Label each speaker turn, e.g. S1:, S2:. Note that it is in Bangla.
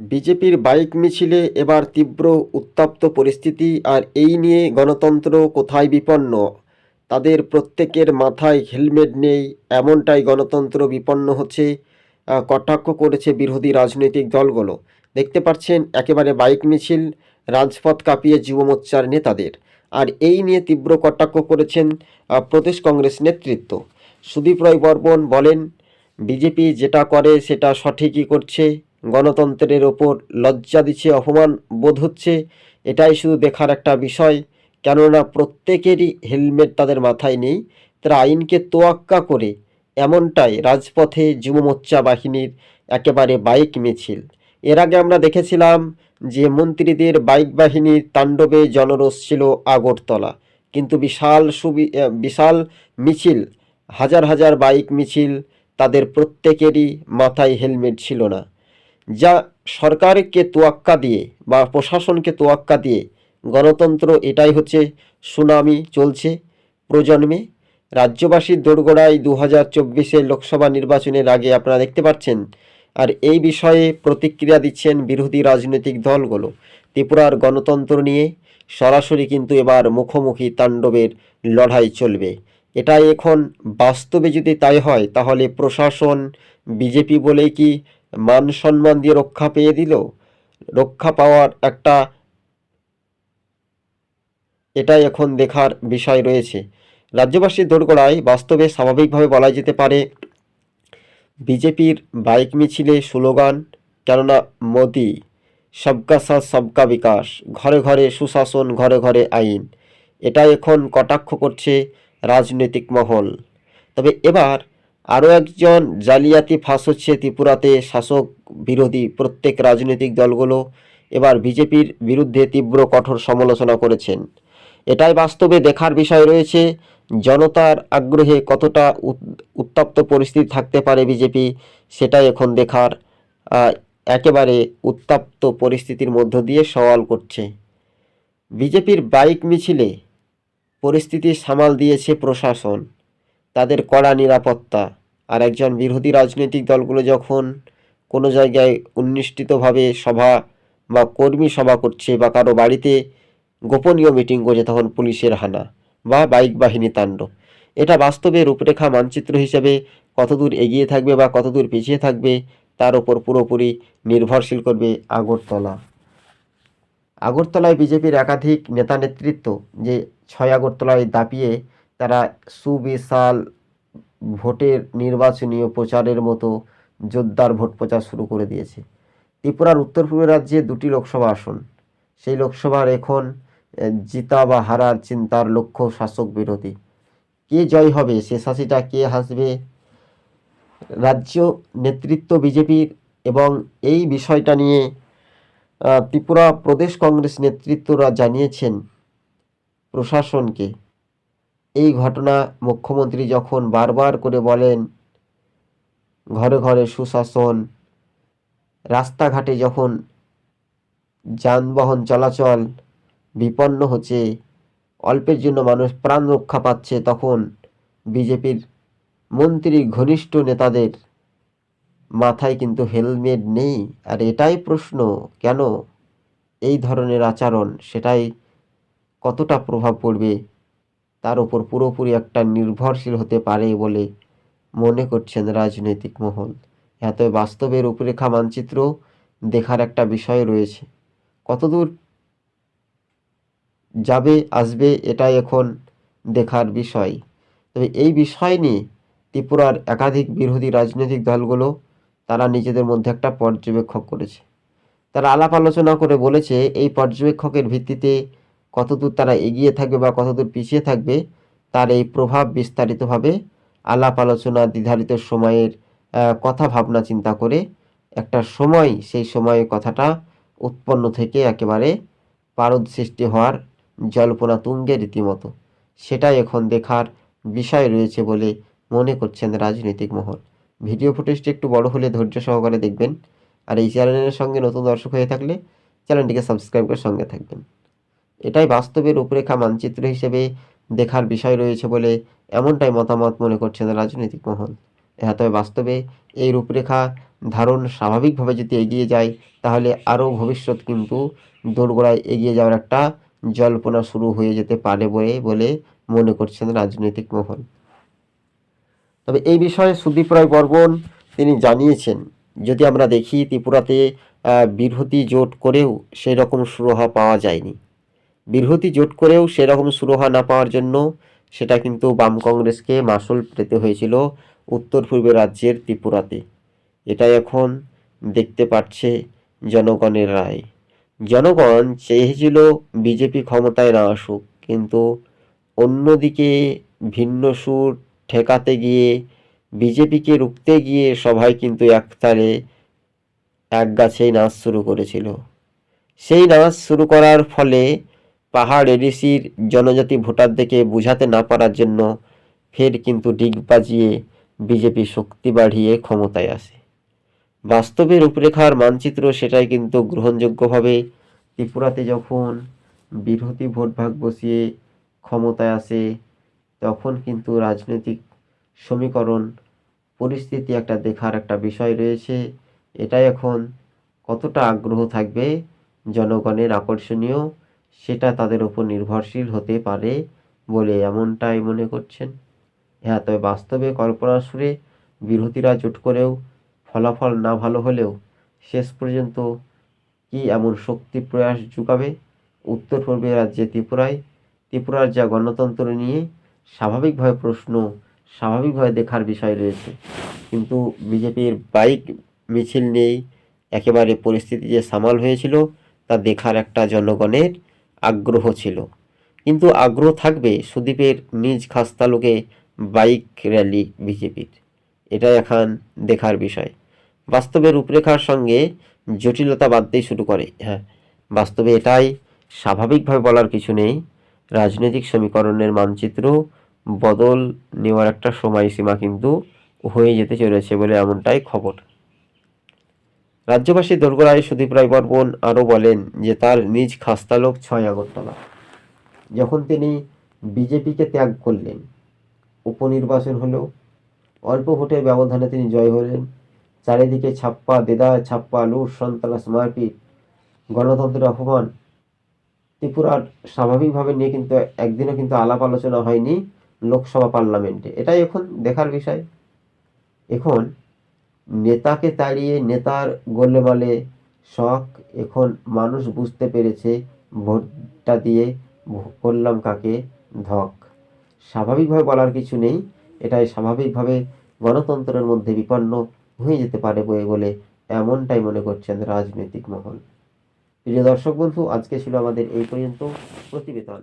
S1: বিজেপির বাইক মিছিলে এবার তীব্র উত্তপ্ত পরিস্থিতি আর এই নিয়ে গণতন্ত্র কোথায় বিপন্ন? তাদের প্রত্যেকের মাথায় হেলমেট নেই, এমনটাই গণতন্ত্র বিপন্ন হচ্ছে কটাক্ষ করেছে বিরোধী রাজনৈতিক দলগুলো। দেখতে পাচ্ছেন, একেবারে বাইক মিছিল, রাজপথ কাঁপিয়ে যুব মোর্চার নেতাদের। আর এই নিয়ে তীব্র কটাক্ষ করেছেন প্রদেশ কংগ্রেস নেতৃত্ব। সুদীপ রায় বর্মন বলেন, বিজেপি যেটা করে সেটা সঠিকই করছে গণতন্ত্রের ওপর লজ্জা দিচ্ছে, অপমান বোধ হচ্ছে, এটাই শুধু দেখার একটা বিষয়। কেননা প্রত্যেকেরই হেলমেট তাদের মাথায় নেই, তারা আইনকে তোয়াক্কা করে এমনটাই রাজপথে যুব মোর্চা বাহিনীর একেবারে বাইক মিছিল। এর আগে আমরা দেখেছিলাম যে মন্ত্রীদের বাইক বাহিনীর তাণ্ডবে জনরোষ ছিল আগরতলা। কিন্তু বিশাল সুবি বিশাল মিছিল, হাজার হাজার বাইক মিছিল, তাদের প্রত্যেকেরই মাথায় হেলমেট ছিল না। যা সরকারকে তোয়াক্কা দিয়ে বা প্রশাসনকে তোয়াক্কা দিয়ে গণতন্ত্র এটাই হচ্ছে সুনামি চলছে প্রজন্মে। রাজ্যবাসীর দোরগোড়ায় দু হাজার চব্বিশের লোকসভা নির্বাচনের আগে আপনারা দেখতে পাচ্ছেন, আর এই বিষয়ে প্রতিক্রিয়া দিচ্ছেন বিরোধী রাজনৈতিক দলগুলো। ত্রিপুরার গণতন্ত্র নিয়ে সরাসরি কিন্তু এবার মুখোমুখি তাণ্ডবের লড়াই চলবে। এটাই এখন বাস্তবে যদি তাই হয়, তাহলে প্রশাসন, বিজেপি বলেই কি মান সম্মান দিয়ে রক্ষা পেয়ে দিল। রক্ষা পাওয়ার একটা এটাই এখন দেখার বিষয় রয়েছে। রাজ্যবাসীর দোরগোড়ায় বাস্তবে স্বাভাবিকভাবে বলা যেতে পারে, বিজেপির বাইক মিছিলে স্লোগান, কেননা মোদি, সবকা সাথ, সবকা বিকাশ, ঘরে ঘরে সুশাসন, ঘরে ঘরে আইন। এটা এখন কটাক্ষ করছে রাজনৈতিক মহল। তবে এবার আরও একজন জালিয়াতি ফাঁস হচ্ছে ত্রিপুরাতে শাসক বিরোধী প্রত্যেক রাজনৈতিক দলগুলো এবার বিজেপির বিরুদ্ধে তীব্র কঠোর সমালোচনা করেছেন। এটাই বাস্তবে দেখার বিষয় রয়েছে, জনতার আগ্রহে কতটা উত- উত্তপ্ত পরিস্থিতি থাকতে পারে বিজেপি, সেটাই এখন দেখার একেবারে উত্তপ্ত পরিস্থিতির মধ্য দিয়ে সওয়াল করছে। বিজেপির বাইক মিছিলে পরিস্থিতি সামাল দিয়েছে প্রশাসন, তাদের কড়া নিরাপত্তা। আর একজন বিরোধী রাজনৈতিক দলগুলো যখন কোনো জায়গায় উন্নিষ্ঠিতভাবে সভা বা কর্মী সভা করছে বা কারও বাড়িতে গোপনীয় মিটিং করছে, তখন পুলিশের হানা বা বাইক বাহিনী তাণ্ডব। এটা বাস্তবে রূপরেখা মানচিত্র হিসেবে কতদূর এগিয়ে থাকবে বা কতদূর পিছিয়ে থাকবে, তার ওপর পুরোপুরি নির্ভরশীল করবে আগরতলা। আগরতলায় বিজেপির একাধিক নেতা নেতৃত্ব যে ছয় আগরতলায় দাপিয়ে তারা সুবিশাল ভোটের নির্বাচনীয় প্রচারের মতো জোরদার ভোট প্রচার শুরু করে দিয়েছে। ত্রিপুরার উত্তর পূর্ব রাজ্যে দুটি লোকসভা আসন। সেই লোকসভার এখন জিতা বা হারার চিন্তার লক্ষ্য শাসক বিরোধী। কে জয় হবে হাসিটা কে হাসবে? রাজ্য নেতৃত্ব বিজেপির এবং এই বিষয়টা নিয়ে ত্রিপুরা প্রদেশ কংগ্রেস নেতৃত্বরা জানিয়েছেন প্রশাসনকে। এই ঘটনা মুখ্যমন্ত্রী যখন বারবার করে বলেন, ঘরে ঘরে সুশাসন, রাস্তাঘাটে যখন যানবাহন চলাচল বিপন্ন হচ্ছে, অল্পের জন্য মানুষ প্রাণ রক্ষা পাচ্ছে, তখন বিজেপির মন্ত্রী ঘনিষ্ঠ নেতাদের মাথায় কিন্তু হেলমেট নেই। আর এটাই প্রশ্ন, কেন এই ধরনের আচরণ? সেটাই কতটা প্রভাব পড়বে? তার উপর পুরোপুরি একটা নির্ভরশীল হতে পারে বলে মনে করছেন রাজনৈতিক মহল। এত বাস্তবে রূপরেখা মানচিত্র দেখার একটা বিষয় রয়েছে। কতদূর যাবে, আসবে, এটাই এখন দেখার বিষয়। তবে এই বিষয় নিয়ে ত্রিপুরার একাধিক বিরোধী রাজনৈতিক দলগুলো তারা নিজেদের মধ্যে একটা পর্যবেক্ষক করেছে। তারা আলাপ আলোচনা করে বলেছে, এই পর্যবেক্ষকের ভিত্তিতে কতদূর তারা এগিয়ে থাকবে বা কতদূর পিছিয়ে থাকবে, তার এই প্রভাব বিস্তারিতভাবে আলাপ আলোচনা নির্ধারিত সময়ের কথা ভাবনা চিন্তা করে একটা সময়, সেই সময়ে কথাটা উৎপন্ন থেকে একেবারে পারদ সৃষ্টি হওয়ার জল্পনা তুঙ্গে রীতিমতো। সেটাই এখন দেখার বিষয় রয়েছে বলে মনে করছেন রাজনৈতিক মহল। ভিডিও ফুটেজটি একটু বড় হলে ধৈর্য সহকারে দেখবেন। আর এই চ্যানেলের সঙ্গে নতুন দর্শক হয়ে থাকলে চ্যানেলটিকে সাবস্ক্রাইব করে সঙ্গে থাকবেন। এটাই বাস্তবের রূপরেখা মানচিত্র হিসেবে দেখার বিষয় রয়েছে বলে এমনটাই মতামত মনে করছেন রাজনৈতিক মহল। হ্যাঁ তবে বাস্তবে এই রূপরেখা ধারণ স্বাভাবিকভাবে যদি এগিয়ে যায়, তাহলে আরও ভবিষ্যৎ কিন্তু দোরগোড়ায় এগিয়ে যাওয়ার একটা জল্পনা শুরু হয়ে যেতে পারে বলে বলে মনে করছেন রাজনৈতিক মহল। তবে এই বিষয়ে সুদীপ রায় বর্মন তিনি জানিয়েছেন, যদি আমরা দেখি ত্রিপুরাতে বিরোধী জোট করেও সেই রকম সুরাহা পাওয়া যায়নি। বিরোধী জোট করেও সেরকম সুরাহা না পাওয়ার জন্য সেটা কিন্তু বাম কংগ্রেসকে মাসুল পেতে হয়েছিল উত্তর পূর্বের রাজ্যের ত্রিপুরাতে। এটা এখন দেখতে পাচ্ছে জনগণের রায়। জনগণ চেয়েছিল বিজেপি ক্ষমতায় না আসুক, কিন্তু অন্যদিকে ভিন্ন সুর ঠেকাতে গিয়ে বিজেপিকে রুখতে গিয়ে সবাই কিন্তু একতালে এক গাছেই নাচ শুরু করেছিল। সেই নাচ শুরু করার ফলে পাহাড় এডিসির জনজাতি ভোটারদেরকে বোঝাতে না পারার জন্য ফের কিন্তু ডিগ বাজিয়ে বিজেপি শক্তি বাড়িয়ে ক্ষমতায় আসে। বাস্তবে রূপরেখার মানচিত্র সেটাই কিন্তু গ্রহণযোগ্যভাবে ত্রিপুরাতে যখন বিরোধী ভোট ভাগ বসিয়ে ক্ষমতায় আসে, তখন কিন্তু রাজনৈতিক সমীকরণ, পরিস্থিতি একটা দেখার একটা বিষয় রয়েছে। এটাই এখন কতটা আগ্রহ থাকবে জনগণের আকর্ষণীয় সেটা তাদের উপর নির্ভরশীল হতে পারে বলে এমনটাই মনে করছেন। হ্যাঁ তবে বাস্তবে কল্পনার সুরে বিরোধীরা জোট করেও ফলাফল না ভালো হলেও শেষ পর্যন্ত কি এমন শক্তি প্রয়াস যুগাবে উত্তর পূর্বের রাজ্যে ত্রিপুরায়। ত্রিপুরার যা গণতন্ত্র নিয়ে স্বাভাবিকভাবে প্রশ্ন, স্বাভাবিকভাবে দেখার বিষয় রয়েছে। কিন্তু বিজেপির বাইক মিছিল নেই একেবারে পরিস্থিতি যে সামাল হয়েছিল, তা দেখার একটা জনগণের আগ্রহ ছিল। কিন্তু আগ্রহ থাকবে সুদীপের নিজ খাস তালুকে বাইক র্যালি বিজেপির। এটাই এখন দেখার বিষয়। বাস্তবে রূপরেখার সঙ্গে জটিলতা বাঁধতেই শুরু করে। হ্যাঁ বাস্তবে এটাই স্বাভাবিকভাবে বলার কিছু নেই। রাজনৈতিক সমীকরণের মানচিত্র বদল নেওয়ার একটা সময়সীমা কিন্তু হয়ে যেতে চলেছে বলে এমনটাই খবর। রাজ্যবাসী দোরগোড়ায় সুদীপ রায় বর্মন আরও বলেন যে তার নিজ খাস্তালোক ছয় আগরতলা। যখন তিনি বিজেপিকে ত্যাগ করলেন, উপনির্বাচন হলো, অল্প ভোটের ব্যবধানে তিনি জয় হলেন। চারিদিকে ছাপ্পা দেদা, ছাপ্পা লুট সন্ত্রাস, মারপিট, গণতন্ত্রের অপমান। ত্রিপুরার স্বাভাবিকভাবে নিয়ে কিন্তু একদিনও কিন্তু আলাপ আলোচনা হয়নি লোকসভা পার্লামেন্টে। এটাই এখন দেখার বিষয়। এখন নেতাকে তাড়িয়ে নেতার গোলেমালে শখ, এখন মানুষ বুঝতে পেরেছে ভোটটা দিয়ে করলাম কাকে? ধক। স্বাভাবিকভাবে বলার কিছু নেই, এটাই স্বাভাবিকভাবে গণতন্ত্রের মধ্যে বিপন্ন হয়ে যেতে পারে বলে বলে এমনটাই মনে করছেন রাজনৈতিক মহল। প্রিয় দর্শক বন্ধু, আজকে ছিল আমাদের এই পর্যন্ত। প্রতিবেদন।